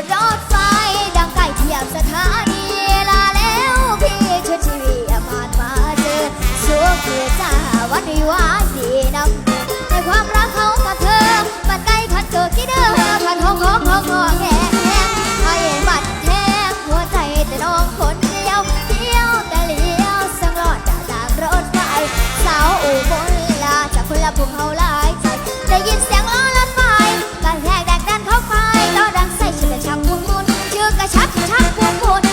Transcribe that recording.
ดรถไฟดังไกลเทียบสถานีลาแล้วพี่ชวนชีวิตผ่านมาเจอสวมเพื่จ้าวันวิาสีดำในความรักเขากับเธอบัดใกล้คันเกิดกี่เดิมพันหงองหงองแงแงไอ้บัดแทงหัวใจแต่น้องคนเดียวเที่ยวแต่เลี้ยวสังรอดจากรถไฟสาวอุบลลาจาคนละภูเขลา หักพวโคต